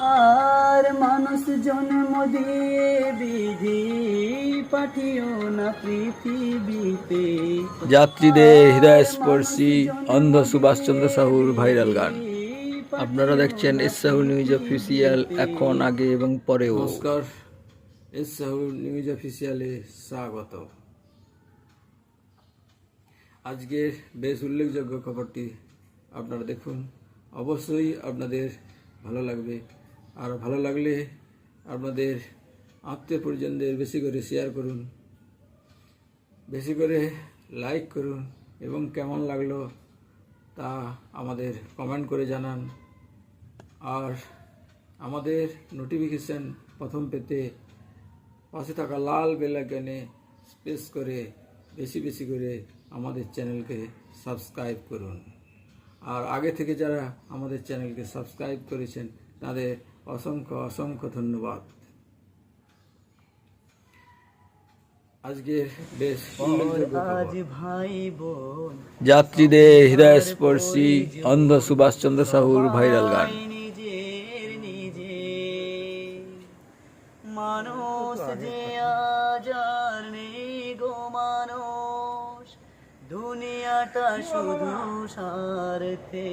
আর মানুষ জন্ম দিয়ে বিধি পাঠিও না পৃথিবীতে। যাত্রীদের হৃদয়স্পর্শী অন্ধ সুভাষচন্দ্র সাহুর ভাইরাল গান। আপনারা দেখছেন এস সাহু নিউজ অফিসিয়াল এখন আগে এবং পরেও। নমস্কার এস সাহু নিউজ অফিসিয়ালে স্বাগত। আজকের বেশ উল্লেখযোগ্য খবরটি আপনারা দেখুন। অবশ্যই আপনাদের ভালো লাগবে। আর ভালো লাগলে আপনাদের আত্মীয় পরিজনদের বেশি করে শেয়ার করুন। বেশি করে লাইক করুন এবং কেমন লাগল তা আমাদের কমেন্ট করে জানান। আর আমাদের নোটিফিকেশান প্রথম পেতে পাশে থাকা লাল বেল আইকনে প্রেস করে বেশি বেশি করে আমাদের চ্যানেলকে সাবস্ক্রাইব করুন। আর আগে থেকে যারা আমাদের চ্যানেলকে সাবস্ক্রাইব করেছেন, তাদের অসংখ্য অসংখ্য ধন্যবাদ। আজকের বেশ ভাই বোন যাত্রীদের হৃদয়স্পর্শী অন্ধ সুভাষচন্দ্র সাহুর ভাইরাল গান। নিজের নিজে। মানুষ যে নেই গো মানুষ দুনিয়াটা শুধু স্বার্থে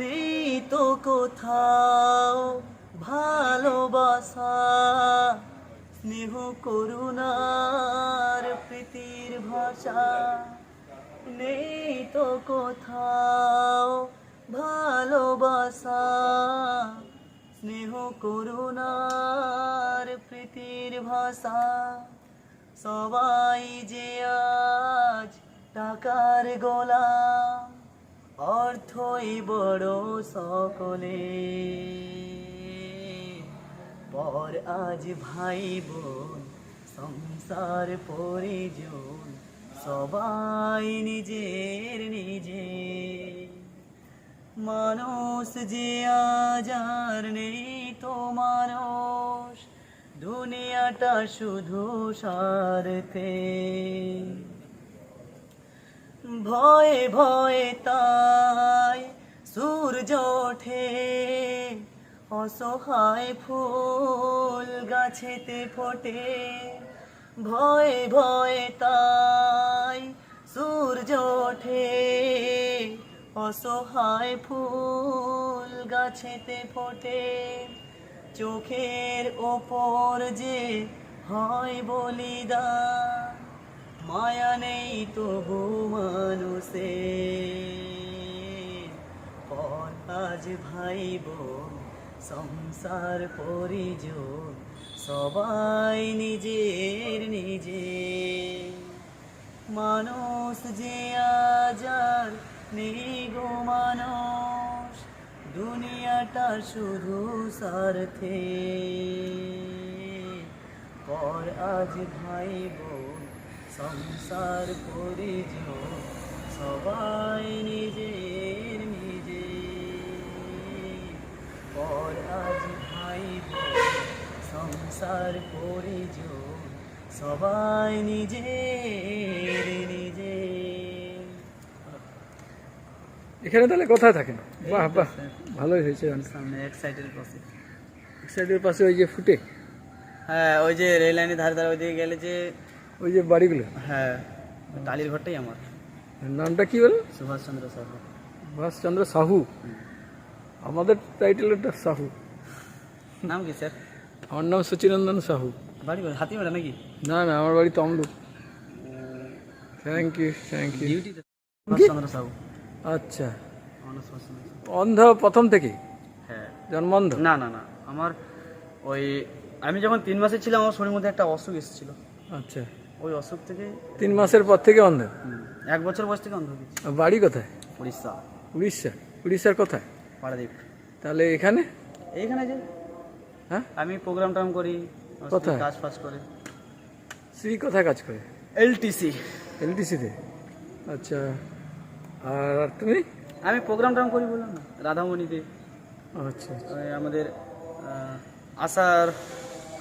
নেই তো কোথাও ভালোবাসা, স্নেহ করুণার প্রীতির ভাষা নেই তো কোথাও ভালোবাসা, স্নেহ করুণার প্রীতির ভাষা। সবাই যে আজ টাকার গোলাম অর্থই বড় সকলে। পর আজ ভাই বোন, সংসার পরিজন, সবাই নিজের নিজে। মানুষ যে আজ আর নেই তো মানুষ, দুনিয়াটা শুধু স্বার্থে। ভয়ে ভয়ে তাই সূর্য ওঠে। অসহায় ফুল গাছেতে ফোটে। ভয়ে ভয়ে তাই সূর্য ওঠে। অসহায় ফুল গাছেতে ফোটে। চোখের ওপর যে হয় বলিদান। মায়া নেই তবু মানুষে। পর আজ ভাই বোন, সংসার পরিজন, সবাই নিজের নিজে। মানুষ যে আজ আর নেই মানুষ, দুনিয়াটা শুধু স্বার্থে। পর আজ ভাই বোন সংসার পরিজন সবাই নিজের নিজে। পর আজ ভাই সংসার পরিজন সবাই নিজের নিজে। এখানে তাহলে কোথায় থাকেন বাহ বাহ ভালোই হয়েছে সামনে এক সাইডের পাশে। এক সাইডের পাশে ওই যে ফুটে। হ্যাঁ ওই যে রেল লাইনের ধারে ধারে ওইদিকে গেলে যে ওই যে বাড়িগুলো? হ্যাঁ টালির ঘরটাই আমার। নামটা কি বল? সুভাষচন্দ্র সাহু। সুভাষচন্দ্র সাহু? আমাদের টাইটেলটা সাহু। নাম কি স্যার? আমার নাম সচিনন্দন সাহু। বাড়ি? হাতিমারা নাকি? না না আমার বাড়ি Tamluk thank you thank you Subhashchandra Sahu. আচ্ছা। অন্ধ প্রথম থেকে হ্যাঁ। জন্মান্ধ না না না। আমার ওই আমি যখন তিন মাসে ছিলাম আমার শরীর মধ্যে একটা অসুখ এসেছিল। আচ্ছা। ওই অসুখ থেকে তিন মাসের পর থেকে অন্ধ। এক বছর বয়স থেকে অন্ধ বাড়ি কোথায়? উড়িষ্যা। উড়িষ্যা। উড়িষ্যার কোথায়? পাড়াদ্বীপ। তাহলে এখানে? এইখানে যে হ্যাঁ? আমি প্রোগ্রাম টাম করি কোথায়? কাজ ফাজ করে। শ্রী কোথায় কাজ করে? এলটিসি এলটিসিতে আচ্ছা। আর তুমি? আমি প্রোগ্রাম টাম করি বললাম না রাধামণিতে। আচ্ছা আচ্ছা। আমাদের আশার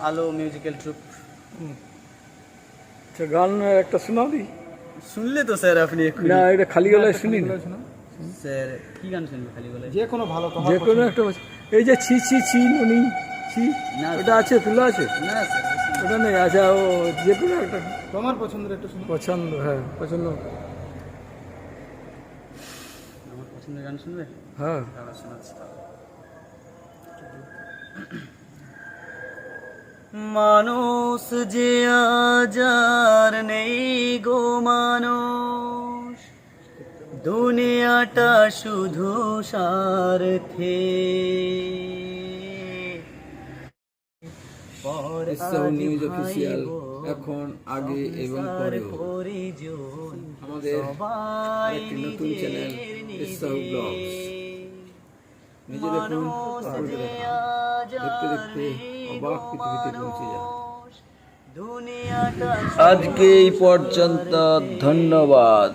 আলো মিউজিক্যাল ট্রুপ। আচ্ছা গান একটা শোনাও দি শুনলে তো স্যার আপনি। না এটা খালি গলায় শুনি না স্যার কি গান শুনবে খালি বলে যে কোনো ভালো তোমার যে কোনো একটা এই যে ছি ছি ছি নুনি ছি না, ওটা আছে তুলো আছে? না স্যার ওটা নেই আচ্ছা ও যে কোনো একটা। তোমার পছন্দের একটু শুনো পছন্দ হ্যাঁ পছন্দ। আমার পছন্দের গান শুনবে? হ্যাঁ। শোনাচ্ছি মানুষ যে আজার নেই গো মানুষ দুনিয়াটা শুধু পর আদি নিউজ অফিসিয়াল এখন আগে এবং পরিজন আমাদের একটি নতুন চ্যানেল ইসলাম ব্লগস নিজে দেখুন দেখতে দেখতে অবাক পৃথিবীতে পৌঁছে যান দুনিয়াটা আজকে এই পর্যন্ত ধন্যবাদ